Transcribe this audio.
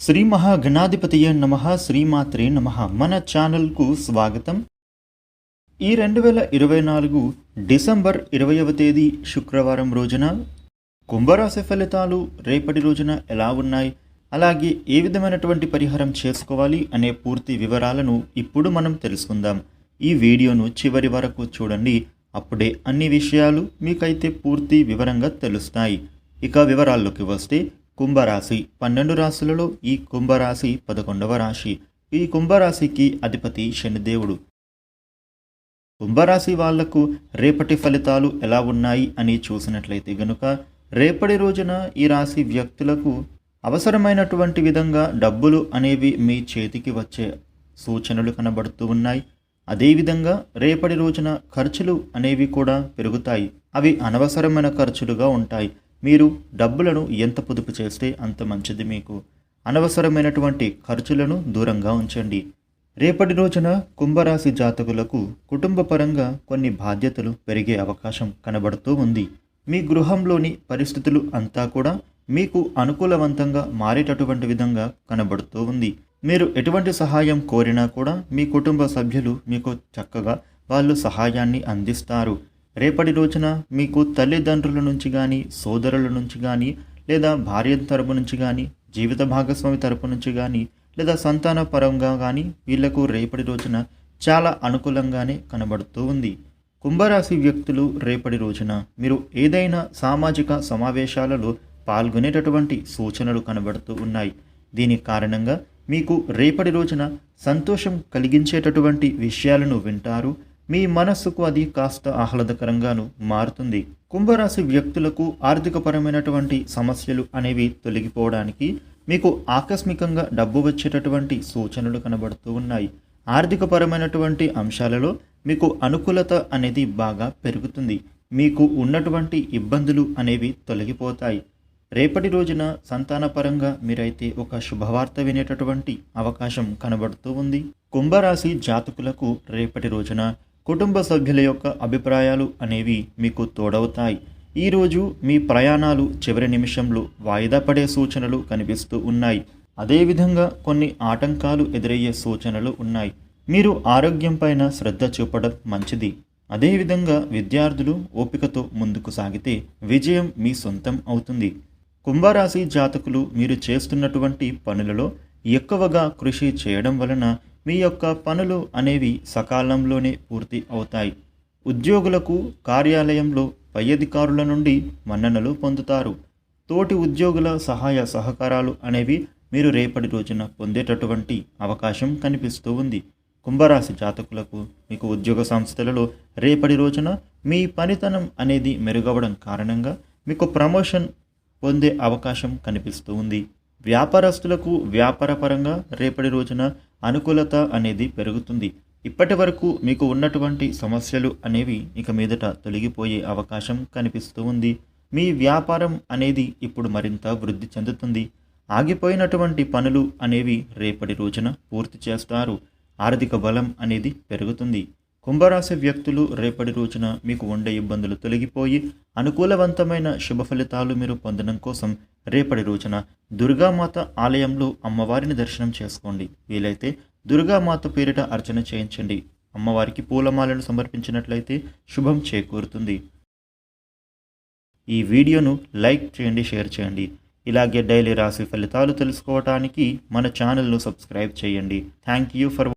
శ్రీ మహాగణాధిపతియ నమ శ్రీమాత్రే నమ. మన ఛానల్కు స్వాగతం. ఈ రెండు వేల ఇరవై నాలుగు డిసెంబర్ ఇరవైవ తేదీ శుక్రవారం రోజున కుంభరాశి ఫలితాలు రేపటి రోజున ఎలా ఉన్నాయి? అలాగే ఏ విధమైనటువంటి పరిహారం చేసుకోవాలి అనే పూర్తి వివరాలను ఇప్పుడు మనం తెలుసుకుందాం. ఈ వీడియోను చివరి వరకు చూడండి. అప్పుడే అన్ని విషయాలు మీకైతే పూర్తి వివరంగా తెలుస్తాయి. ఇక వివరాల్లోకి వస్తే కుంభరాశి. పన్నెండు రాశులలో ఈ కుంభరాశి పదకొండవ రాశి. ఈ కుంభరాశికి అధిపతి శనిదేవుడు కుంభరాశి వాళ్ళకు రేపటి ఫలితాలు ఎలా ఉన్నాయి అని చూసినట్లయితే గనుక రేపటి రోజున ఈ రాశి వ్యక్తులకు అవసరమైనటువంటి విధంగా డబ్బులు అనేవి మీ చేతికి వచ్చే సూచనలు కనబడుతూ ఉన్నాయి. అదేవిధంగా రేపటి రోజున ఖర్చులు అనేవి కూడా పెరుగుతాయి. అవి అనవసరమైన ఖర్చులుగా ఉంటాయి. మీరు డబ్బులను ఎంత పొదుపు చేస్తే అంత మంచిది మీకు. అనవసరమైనటువంటి ఖర్చులను దూరంగా ఉంచండి. రేపటి రోజున కుంభరాశి జాతకులకు కుటుంబ పరంగా కొన్ని బాధ్యతలు పెరిగే అవకాశం కనబడుతూ ఉంది. మీ గృహంలోని పరిస్థితులు అంతా కూడా మీకు అనుకూలవంతంగా మారేటటువంటి విధంగా కనబడుతూ ఉంది. మీరు ఎటువంటి సహాయం కోరినా కూడా మీ కుటుంబ సభ్యులు మీకు చక్కగా వాళ్ళు సహాయాన్ని అందిస్తారు. రేపటి రోజున మీకు తల్లిదండ్రుల నుంచి కానీ సోదరుల నుంచి కానీ లేదా భార్య తరపు నుంచి కానీ జీవిత భాగస్వామి తరపు నుంచి కానీ లేదా సంతాన పరంగా కానీ వీళ్ళకు రేపటి రోజున చాలా అనుకూలంగానే కనబడుతూ ఉంది. కుంభరాశి వ్యక్తులు రేపటి రోజున మీరు ఏదైనా సామాజిక సమావేశాలలో పాల్గొనేటటువంటి సూచనలు కనబడుతూ ఉన్నాయి. దీని కారణంగా మీకు రేపటి రోజున సంతోషం కలిగించేటటువంటి విషయాలను వింటారు మీ మనస్సుకు అది కాస్త ఆహ్లాదకరంగాను మారుతుంది. కుంభరాశి వ్యక్తులకు ఆర్థికపరమైనటువంటి సమస్యలు అనేవి తొలగిపోవడానికి మీకు ఆకస్మికంగా డబ్బు వచ్చేటటువంటి సూచనలు కనబడుతూ ఉన్నాయి. ఆర్థికపరమైనటువంటి అంశాలలో మీకు అనుకూలత అనేది బాగా పెరుగుతుంది. మీకు ఉన్నటువంటి ఇబ్బందులు అనేవి తొలగిపోతాయి. రేపటి రోజున సంతానపరంగా మీరైతే ఒక శుభవార్త వినేటటువంటి అవకాశం కనబడుతూ ఉంది. కుంభరాశి జాతకులకు రేపటి రోజున కుటుంబ సభ్యుల యొక్క అభిప్రాయాలు అనేవి మీకు తోడవుతాయి. ఈరోజు మీ ప్రయాణాలు చివరి నిమిషంలో వాయిదా పడే సూచనలు కనిపిస్తూ ఉన్నాయి. అదేవిధంగా కొన్ని ఆటంకాలు ఎదురయ్యే సూచనలు ఉన్నాయి. మీరు ఆరోగ్యం పైన శ్రద్ధ చూపడం మంచిది. అదేవిధంగా విద్యార్థులు ఓపికతో ముందుకు సాగితే విజయం మీ సొంతం అవుతుంది. కుంభరాశి జాతకులు మీరు చేస్తున్నటువంటి పనులలో ఎక్కువగా కృషి చేయడం వలన మీ యొక్క పనులు అనేవి సకాలంలోనే పూర్తి అవుతాయి. ఉద్యోగులకు కార్యాలయంలో పై అధికారుల నుండి మన్ననలు పొందుతారు. తోటి ఉద్యోగుల సహాయ సహకారాలు అనేవి మీరు రేపటి రోజున పొందేటటువంటి అవకాశం కనిపిస్తూ ఉంది. కుంభరాశి జాతకులకు మీకు ఉద్యోగ సంస్థలలో రేపటి రోజున మీ పనితనం అనేది మెరుగవడం కారణంగా మీకు ప్రమోషన్ పొందే అవకాశం కనిపిస్తూ ఉంది. వ్యాపారస్తులకు వ్యాపారపరంగా రేపటి రోజున అనుకూలత అనేది పెరుగుతుంది. ఇప్పటి వరకు మీకు ఉన్నటువంటి సమస్యలు అనేవి ఇక మీదట తొలగిపోయే అవకాశం కనిపిస్తూ ఉంది. మీ వ్యాపారం అనేది ఇప్పుడు మరింత వృద్ధి చెందుతుంది. ఆగిపోయినటువంటి పనులు అనేవి రేపటి రోజున పూర్తి చేస్తారు. ఆర్థిక బలం అనేది పెరుగుతుంది. కుంభరాశి వ్యక్తులు రేపటి రోజున మీకు ఉండే ఇబ్బందులు తొలగిపోయి అనుకూలవంతమైన శుభ ఫలితాలు మీరు పొందడం కోసం రేపటి రోజున దుర్గామాత ఆలయంలో అమ్మవారిని దర్శనం చేసుకోండి. వీలైతే దుర్గామాత పేరిట అర్చన చేయించండి. అమ్మవారికి పూలమాలను సమర్పించినట్లయితే శుభం చేకూరుతుంది. ఈ వీడియోను లైక్ చేయండి షేర్ చేయండి. ఇలాగే డైలీ రాశి ఫలితాలు తెలుసుకోవటానికి మన ఛానల్ను సబ్స్క్రైబ్ చేయండి. Thank you for